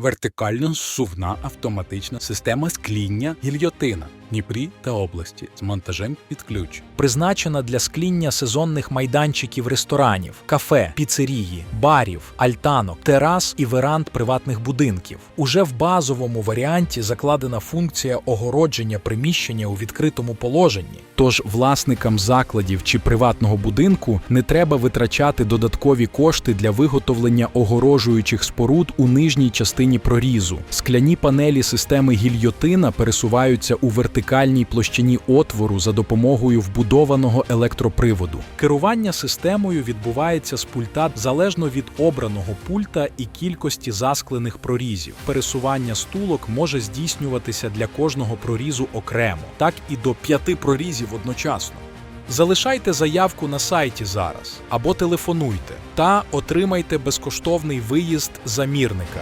Вертикально зсувна автоматична система скління гільйотина Дніпрі та області з монтажем під ключ. призначена для скління сезонних майданчиків ресторанів, кафе, піцерії, барів, альтанок, терас і веранд приватних будинків. Уже в базовому варіанті закладена функція огородження приміщення у відкритому положенні. Тож власникам закладів чи приватного будинку не треба витрачати додаткові кошти для виготовлення огорожуючих споруд у нижній частині прорізу. Скляні панелі системи гільйотина пересуваються у вертикальній площині отвору за допомогою вбудованого електроприводу. Керування системою відбувається з пульта залежно від обраного пульта і кількості засклених прорізів. Пересування стулок може здійснюватися для кожного прорізу окремо, так і до п'яти прорізів одночасно. Залишайте заявку на сайті зараз або телефонуйте та отримайте безкоштовний виїзд замірника.